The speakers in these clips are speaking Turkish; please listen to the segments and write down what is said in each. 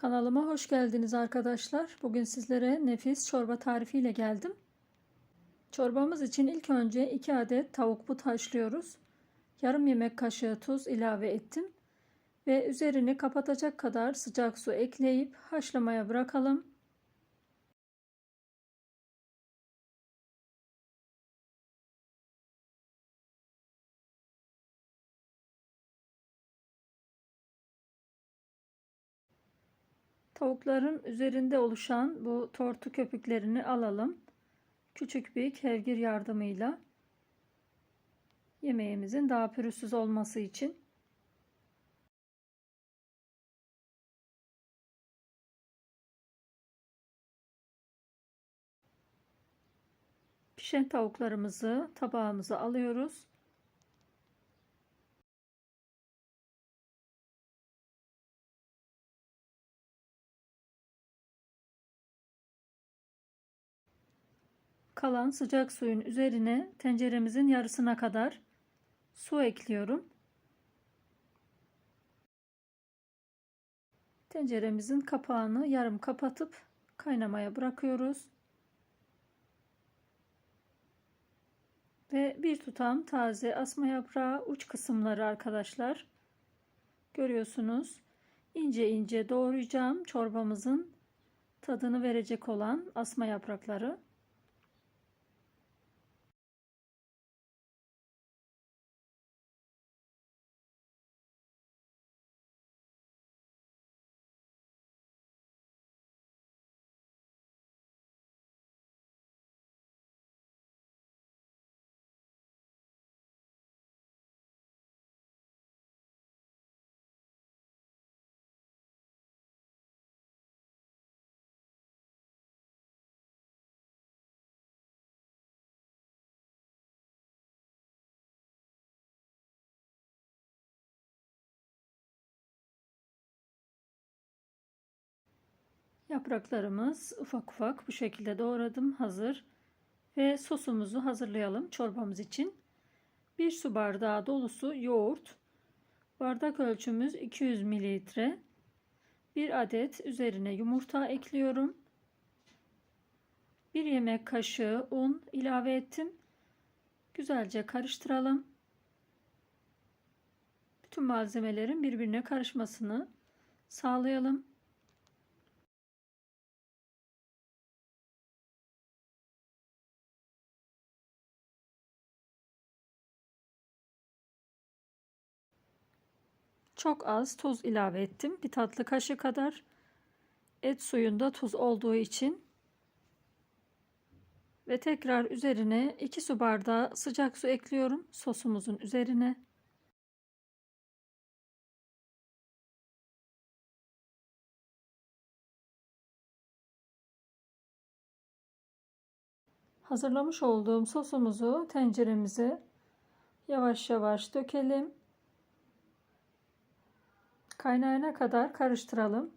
Kanalıma hoş geldiniz arkadaşlar. Bugün sizlere nefis çorba tarifiyle geldim. Çorbamız için ilk önce 2 adet tavuk but haşlıyoruz. Yarım yemek kaşığı tuz ilave ettim. Ve üzerini kapatacak kadar sıcak su ekleyip haşlamaya bırakalım. Tavukların üzerinde oluşan bu tortu köpüklerini alalım. Küçük bir kevgir yardımıyla yemeğimizin daha pürüzsüz olması için. Pişen tavuklarımızı tabağımıza alıyoruz. Kalan sıcak suyun üzerine tenceremizin yarısına kadar su ekliyorum. Tenceremizin kapağını yarım kapatıp kaynamaya bırakıyoruz. Ve bir tutam taze asma yaprağı uç kısımları arkadaşlar. Görüyorsunuz. ince ince doğrayacağım çorbamızın tadını verecek olan asma yaprakları. Yapraklarımız ufak ufak bu şekilde doğradım hazır. Ve sosumuzu hazırlayalım çorbamız için. 1 su bardağı dolusu yoğurt. Bardak ölçümüz 200 mililitre. 1 adet üzerine yumurta ekliyorum. 1 yemek kaşığı un ilave ettim. Güzelce karıştıralım. Bütün malzemelerin birbirine karışmasını sağlayalım. Çok az tuz ilave ettim. Bir tatlı kaşığı kadar. Et suyunda tuz olduğu için. Ve tekrar üzerine 2 su bardağı sıcak su ekliyorum sosumuzun üzerine. Hazırlamış olduğum sosumuzu tenceremize yavaş yavaş dökelim. Kaynayana kadar karıştıralım.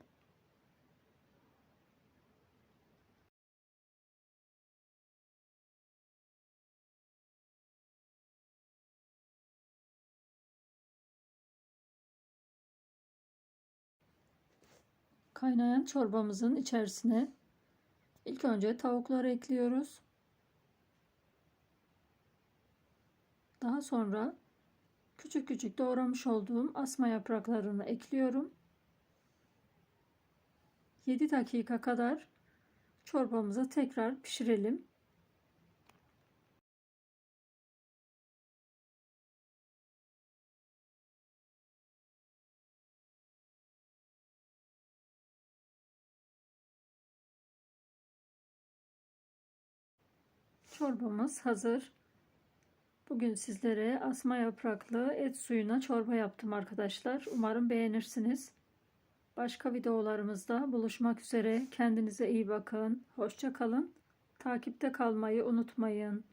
Kaynayan çorbamızın içerisine ilk önce tavukları ekliyoruz. Daha sonra Küçük küçük doğramış olduğum asma yapraklarını ekliyorum. 7 dakika kadar çorbamızı tekrar pişirelim. Çorbamız hazır. Bugün sizlere asma yapraklı et suyuna çorba yaptım arkadaşlar. Umarım beğenirsiniz. Başka videolarımızda buluşmak üzere. Kendinize iyi bakın. Hoşça kalın. Takipte kalmayı unutmayın.